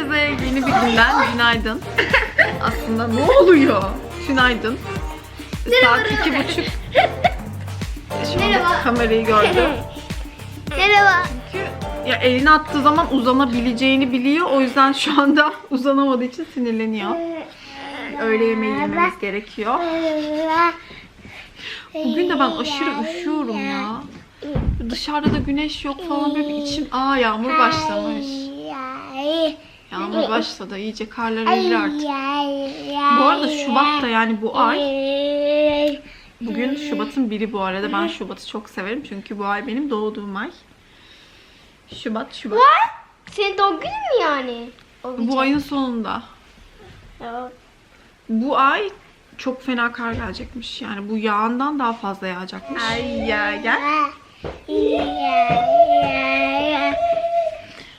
Herkese yeni bir günden günaydın. Aslında ne oluyor? Günaydın. Saat iki buçuk. Şu anda Merhaba. kamerayı gördü. Merhaba. Çünkü ya elini attığı zaman uzanabileceğini biliyor. O yüzden şu anda uzanamadığı için sinirleniyor. Öğle yemeği yememiz gerekiyor. Bugün de ben aşırı üşüyorum ya. Dışarıda da güneş yok falan böyle bir içim... Aa yağmur başlamış. Yağmur başladı. İyice karlar erir artık. Bu arada Şubat da yani bu ay. Bugün Şubat'ın biri bu arada. Ben Şubat'ı çok severim. Çünkü bu ay benim doğduğum ay. Şubat, Şubat. Senin doğum günün mü yani? Bu ayın sonunda. Bu ay çok fena kar gelecekmiş. Yani bu yağından daha fazla yağacakmış. Ay ya gel.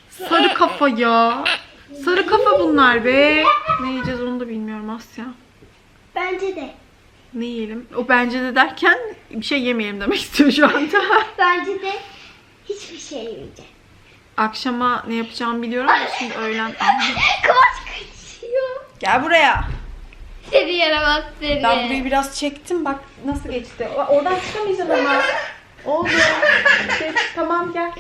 Sarı kafa ya. Sarı kafa bunlar be. Ne yiyeceğiz onu da bilmiyorum Asya. Bence de. Ne yiyelim? O bence de derken bir şey yemeyelim demek istiyor şu anda. Bence de hiçbir şey yemeyeceğim. Akşama ne yapacağımı biliyorum da şimdi öğlen... Kıvaç kaçıyor. Gel buraya. Seni yaramaz seni. Ben burayı biraz çektim. Bak nasıl geçti. O- Oradan çıkamayacağım ama. Oldu. Şey, tamam gel.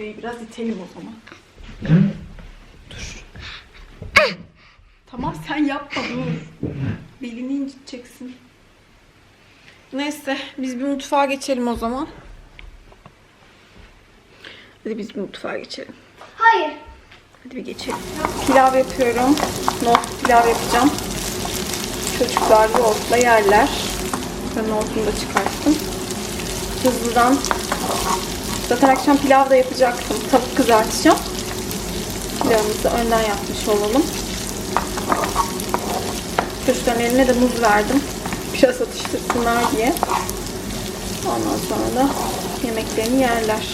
Burayı biraz itelim o zaman. Dur. Tamam sen yapma dur. Belini inciteceksin. Neyse biz bir mutfağa geçelim o zaman. Hadi biz bir mutfağa geçelim. Hayır. Hadi bir geçelim. Pilav yapıyorum. Nohut pilav yapacağım. Çocuklar yoğurtla yerler. Ben nohutunu da çıkarttım. Hızlıdan. Zaten akşam pilav da yapacaktım. Tavuk kızartacağım. Pilavımızı önden yapmış olalım. Çocukların eline de muz verdim. Biraz atıştırsınlar diye. Ondan sonra da yemeklerini yerler.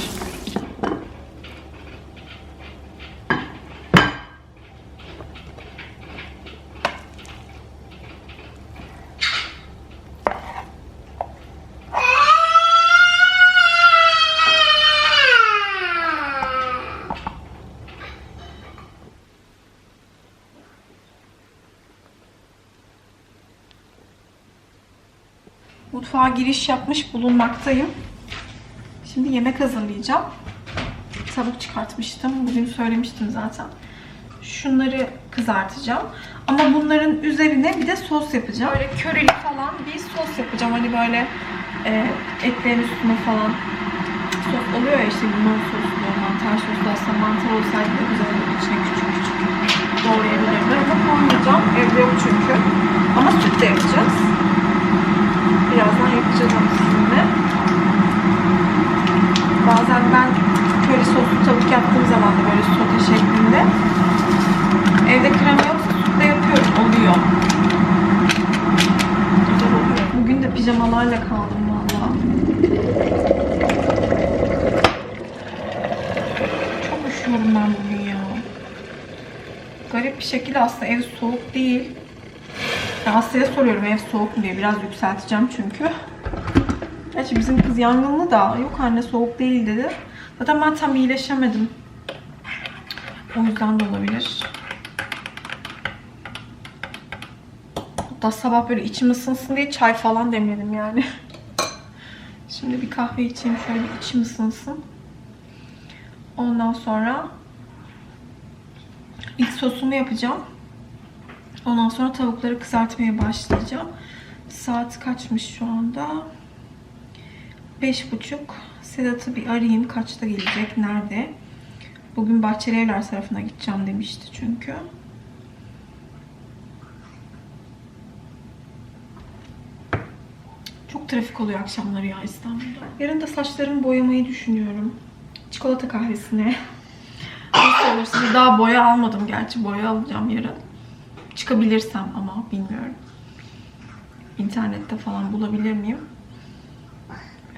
Mutfağa giriş yapmış bulunmaktayım. Şimdi yemek hazırlayacağım. Tavuk çıkartmıştım. Bugün söylemiştim zaten. Şunları kızartacağım. Ama bunların üzerine bir de sos yapacağım. Böyle köreli falan bir sos yapacağım. Hani böyle e, etlerin üstüne falan sos oluyor ya işte limon soslu, mantar soslu. Aslında mantar olsaydı da güzel olurdu. İçine küçük küçük doğrayabilirdim. Ama koymayacağım. Evde yok çünkü. Ama süt de yapacağız. Birazdan yapacağız sizinle. Bazen ben köri soslu tavuk yaptığım zaman da böyle sote şeklinde evde krema yoksa yapıyorum. Oluyor. Güzel oluyor. Bugün de pijamalarla kaldım valla. Çok üşüyorum ben bugün ya. Garip bir şekilde aslında ev soğuk değil. Ya Asya'ya soruyorum ev soğuk mu diye. Biraz yükselteceğim çünkü. Gerçi bizim kız yangınlı da. Yok anne soğuk değil dedi. Zaten ben tam iyileşemedim. O yüzden de olabilir. Hatta sabah böyle içim ısınsın diye çay falan demledim yani. Şimdi bir kahve içeyim şöyle bir içim ısınsın. Ondan sonra ilk sosumu yapacağım. Ondan sonra tavukları kızartmaya başlayacağım. Saat kaçmış şu anda? Beş buçuk. Sedat'ı bir arayayım. Kaçta gelecek? Nerede? Bugün Bahçeli Evler tarafına gideceğim demişti çünkü. Çok trafik oluyor akşamları ya İstanbul'da. Yarın da saçlarımı boyamayı düşünüyorum. Çikolata kahvesine. Nasıl olursa daha boya almadım gerçi. Boya alacağım yarın. Çıkabilirsem ama bilmiyorum. İnternette falan bulabilir miyim?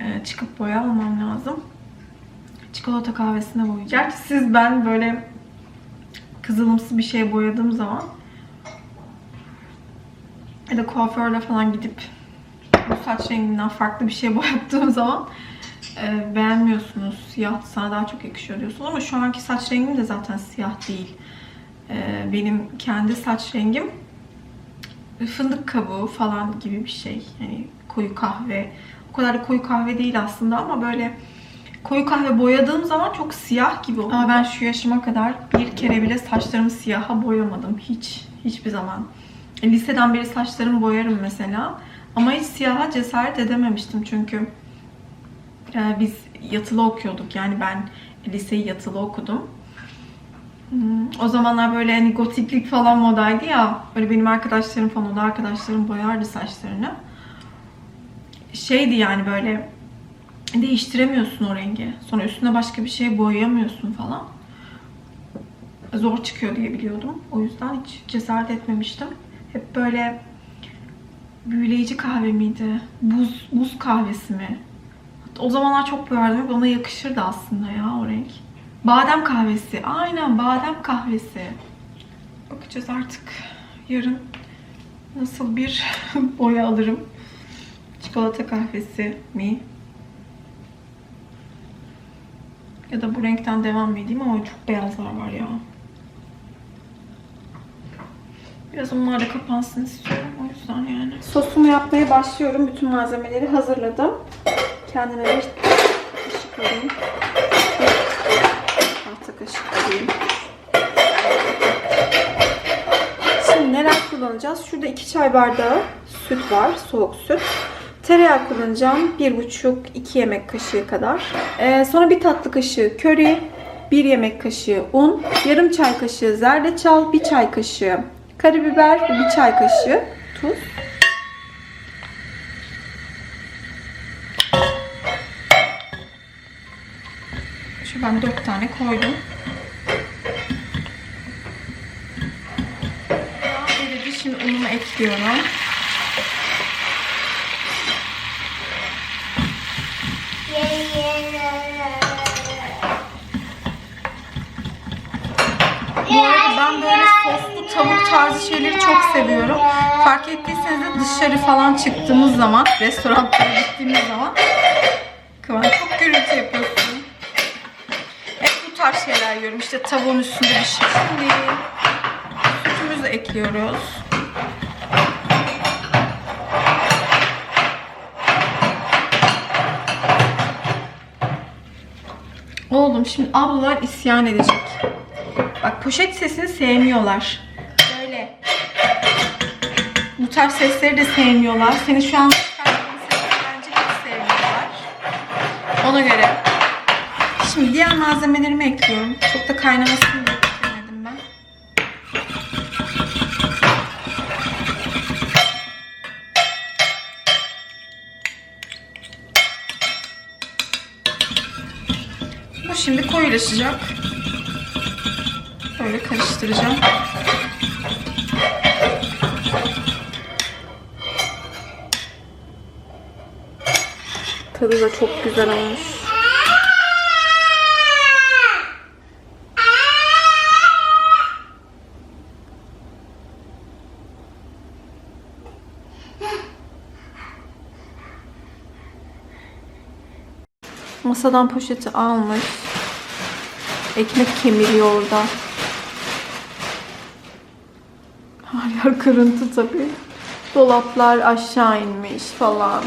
Ee, çıkıp boya almam lazım. Çikolata kahvesine boyayacağım. Gerçi siz ben böyle kızılımsı bir şey boyadığım zaman ya da kuaförle falan gidip bu saç renginden farklı bir şey boyattığım zaman e, beğenmiyorsunuz. Siyah sana daha çok yakışıyor diyorsunuz ama şu anki saç rengim de zaten siyah değil. E, benim kendi saç rengim fındık kabuğu falan gibi bir şey. Yani koyu kahve. O kadar da koyu kahve değil aslında ama böyle koyu kahve boyadığım zaman çok siyah gibi oluyor. Ama ben şu yaşıma kadar bir kere bile saçlarımı siyaha boyamadım. Hiç. Hiçbir zaman. E, Liseden beri saçlarımı boyarım mesela. Ama hiç siyaha cesaret edememiştim çünkü e, biz yatılı okuyorduk. Yani ben liseyi yatılı okudum. Hmm, O zamanlar böyle hani gotiklik falan modaydı ya. Böyle benim arkadaşlarım falan, da arkadaşlarım boyardı saçlarını. Şeydi yani böyle değiştiremiyorsun o rengi. Sonra üstüne başka bir şey boyayamıyorsun falan. Zor çıkıyor diye biliyordum. O yüzden hiç cesaret etmemiştim. Hep böyle büyüleyici kahve miydi? Buz, buz kahvesi mi? O zamanlar çok ve bana yakışırdı aslında ya o renk. Badem kahvesi. Aynen badem kahvesi. Bakacağız artık yarın nasıl bir boya alırım. Çikolata kahvesi mi? Ya da bu renkten devam mı edeyim ama çok beyazlar var ya. Biraz onlar da kapansın istiyorum o yüzden yani. Sosumu yapmaya başlıyorum. Bütün malzemeleri hazırladım. Kendime bir kaşık alayım. Kaşık alayım. Şimdi neler kullanacağız? Şurada 2 çay bardağı süt var. Soğuk süt. Tereyağı kullanacağım. 1,5-2 yemek kaşığı kadar. Ee, sonra bir tatlı kaşığı köri, 1 yemek kaşığı un, yarım çay kaşığı zerdeçal, 1 çay kaşığı karabiber ve 1 çay kaşığı tuz. Ben 4 tane koydum. Şimdi unumu ekliyorum. Bu arada ben böyle soslu tavuk tarzı şeyleri çok seviyorum. Fark ettiyseniz de dışarı falan çıktığımız zaman, restoranlara gittiğimiz zaman Kıvan çok gürültü yapıyorsun. Tarz şeyler yiyorum. İşte tavuğun üstünde bir şey. Şimdi sütümüzü ekliyoruz. Oğlum şimdi ablalar isyan edecek. Bak poşet sesini sevmiyorlar. Böyle. Bu tarz sesleri de sevmiyorlar. Seni şu an çıkardığın sesi bence hiç sevmiyorlar. Ona göre. Şimdi diğer malzemelerimi ekliyorum. Çok da kaynamasını beklemedim ben. Bu şimdi koyulaşacak. Böyle karıştıracağım. Tadı da çok güzel olmuş. Masadan poşeti almış. Ekmek kemiriyor orada. Her yer kırıntı tabii. Dolaplar aşağı inmiş falan.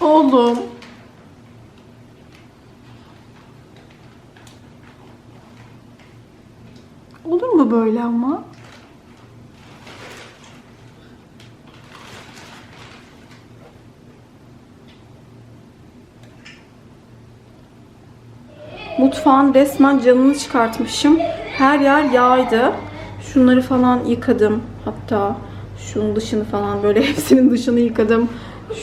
Oğlum. Olur mu böyle ama? Mutfağın resmen canını çıkartmışım. Her yer yağydı. Şunları falan yıkadım. Hatta şunun dışını falan böyle hepsinin dışını yıkadım.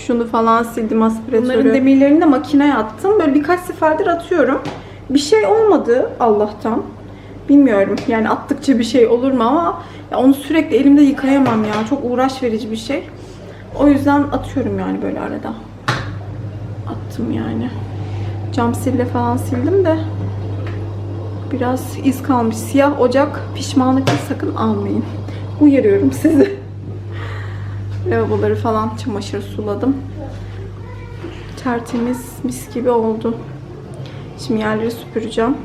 Şunu falan sildim aspiratörü. Bunların demirlerini de makineye attım. Böyle birkaç seferdir atıyorum. Bir şey olmadı Allah'tan. Bilmiyorum yani attıkça bir şey olur mu ama onu sürekli elimde yıkayamam ya. Çok uğraş verici bir şey. O yüzden atıyorum yani böyle arada. Attım yani. Cam sille falan sildim de biraz iz kalmış. Siyah ocak pişmanlıkla sakın almayın. Uyarıyorum sizi. Lavaboları falan çamaşır suladım. Tertemiz mis gibi oldu. Şimdi yerleri süpüreceğim.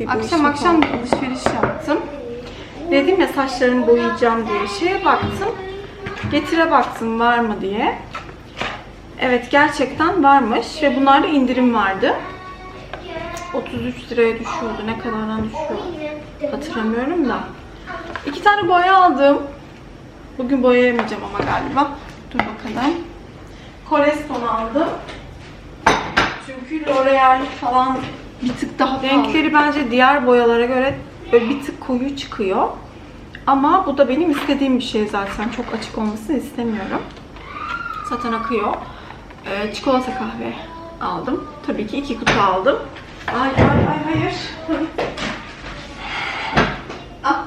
Bir Akşam akşam kaldı. alışveriş yaptım. Dedim ya saçlarımı boyayacağım diye şeye baktım. Getire baktım var mı diye. Evet gerçekten varmış ve bunlarda indirim vardı. 33 liraya düşüyordu. Ne kadardan düşüyor hatırlamıyorum da. İki tane boya aldım. Bugün boyayamayacağım ama galiba. Dur bakalım. Koreston aldım. Çünkü L'Oreal falan bir tık daha Renkleri bence diğer boyalara göre böyle bir tık koyu çıkıyor. Ama bu da benim istediğim bir şey zaten. Çok açık olmasını istemiyorum. Zaten akıyor. Ee, çikolata kahve aldım. Tabii ki iki kutu aldım. Ay ay ay hayır. ah.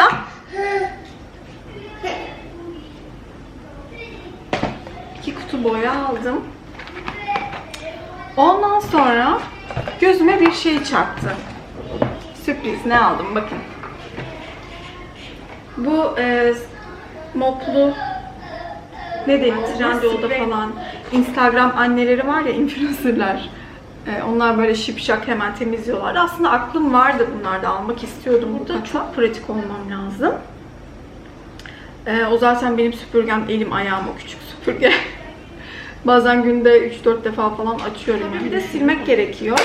Ah. İki kutu boya aldım. Ondan sonra gözüme bir şey çarptı. Sürpriz ne aldım bakın. Bu e, moplu ne denir Trendyol'da falan Instagram anneleri var ya influencerlar. E, onlar böyle şipşak hemen temizliyorlar. Aslında aklım vardı bunlarda almak istiyordum. Burada çok pratik olmam lazım. E, o zaten benim süpürgem elim ayağım o küçük süpürge. Bazen günde 3-4 defa falan açıyorum yani. Bir de silmek gerekiyor.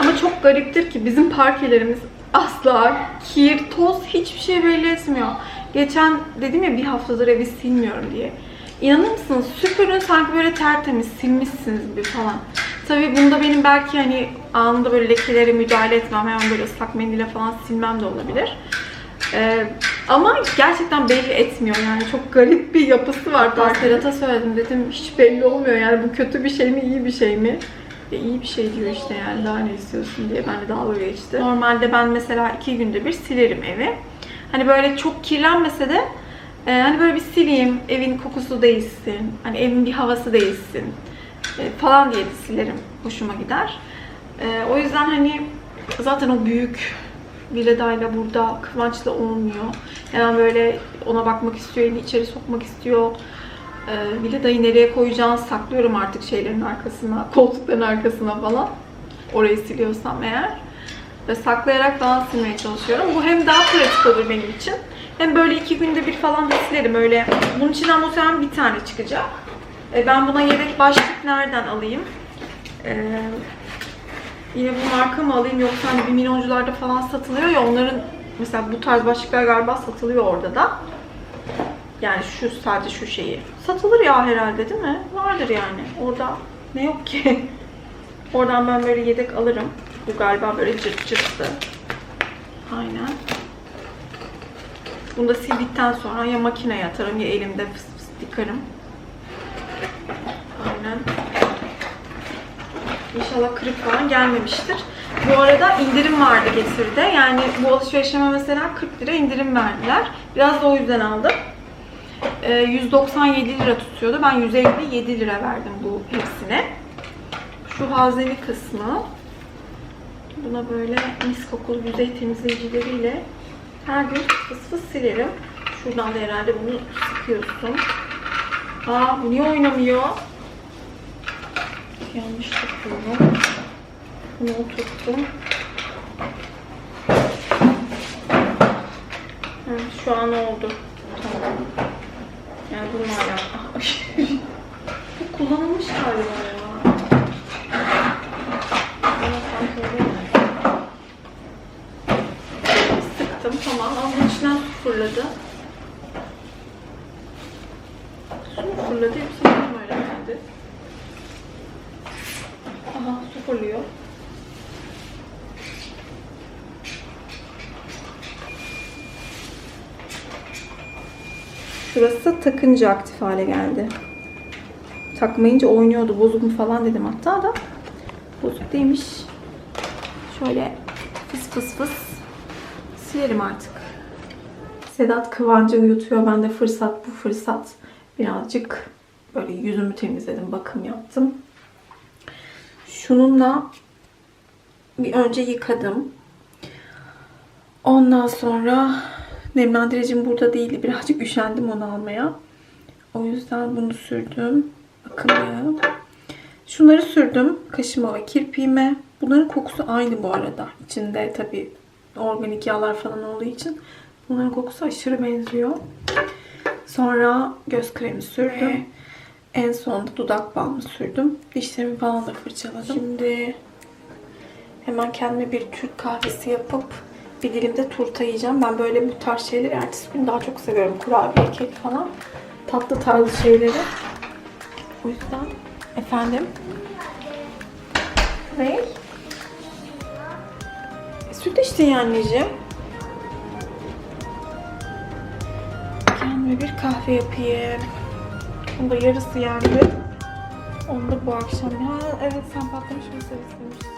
Ama çok gariptir ki bizim parkelerimiz asla kir, toz hiçbir şey belli etmiyor. Geçen dedim ya bir haftadır evi silmiyorum diye. İnanır mısınız? Süpürün sanki böyle tertemiz silmişsiniz gibi falan. Tabii bunda benim belki hani anında böyle lekelere müdahale etmem, hemen böyle ıslak mendile falan silmem de olabilir. Ee, ama gerçekten belli etmiyor yani çok garip bir yapısı var. Ben Serhat'a söyledim dedim hiç belli olmuyor yani bu kötü bir şey mi iyi bir şey mi? E, iyi bir şey diyor işte yani daha ne istiyorsun diye ben de dalga geçti. Normalde ben mesela iki günde bir silerim evi. Hani böyle çok kirlenmese de e, hani böyle bir sileyim, evin kokusu değişsin, hani evin bir havası değişsin e, falan diye de silerim. Hoşuma gider. E, o yüzden hani zaten o büyük Vileda'yla burada Kıvanç'la olmuyor. Hemen böyle ona bakmak istiyor, elini içeri sokmak istiyor. Ee, Vileda'yı nereye koyacağını saklıyorum artık şeylerin arkasına, koltukların arkasına falan. Orayı siliyorsam eğer. Ve saklayarak falan silmeye çalışıyorum. Bu hem daha pratik olur benim için. Hem böyle iki günde bir falan da silerim öyle. Bunun içinden muhtemelen bir tane çıkacak. Ee, ben buna yedek başlık nereden alayım? Ee, Yine bu marka mı alayım yoksa hani bir milyoncularda falan satılıyor ya onların mesela bu tarz başlıklar galiba satılıyor orada da. Yani şu sadece şu şeyi. Satılır ya herhalde değil mi? Vardır yani. Orada ne yok ki? Oradan ben böyle yedek alırım. Bu galiba böyle cırt cırttı. Aynen. Bunu da sildikten sonra ya makineye atarım ya elimde fıs fıs yıkarım. Aynen. İnşallah kırık falan gelmemiştir. Bu arada indirim vardı Getir'de. Yani bu alışverişime mesela 40 lira indirim verdiler. Biraz da o yüzden aldım. Ee, 197 lira tutuyordu. Ben 157 lira verdim bu hepsine. Şu hazeli kısmı. Buna böyle mis kokulu yüzey temizleyicileriyle her gün fıs fıs silerim. Şuradan da herhalde bunu sıkıyorsun. Aa bu niye oynamıyor? Yanlış tutuyorum. Bunu oturttum. Hı, şu an oldu. Tamam. Yani bununla alakalı. Bu kullanılmış galiba ya. Bana sanki öyle geldi. Sıktım tamam. Ama içinden su fırladı. Su fırladı mı öyle geldi? Aha su fırlıyor. Şurası takınca aktif hale geldi. Takmayınca oynuyordu. Bozuk mu falan dedim hatta da. Bozuk değilmiş. Şöyle fıs fıs fıs silerim artık. Sedat Kıvancı uyutuyor. Ben de fırsat bu fırsat. Birazcık böyle yüzümü temizledim. Bakım yaptım. Şununla bir önce yıkadım. Ondan sonra nemlendiricim burada değildi. Birazcık üşendim onu almaya. O yüzden bunu sürdüm. Bakımlı. Şunları sürdüm kaşıma ve kirpiğime. Bunların kokusu aynı bu arada. İçinde tabii organik yağlar falan olduğu için bunların kokusu aşırı benziyor. Sonra göz kremi sürdüm. En sonunda dudak balmı sürdüm. Dişlerimi falan da fırçaladım. Şimdi hemen kendime bir Türk kahvesi yapıp bir dilimde turta yiyeceğim. Ben böyle bu tarz şeyleri ertesi gün daha çok seviyorum. Kurabiye, kek falan. Tatlı tarzı şeyleri. O yüzden efendim. Ne? Süt içti ya anneciğim. Kendime bir kahve yapayım. Bunu da yarısı yendi. Onu da bu akşam. Ha evet sen patlamış mısır istemiştin.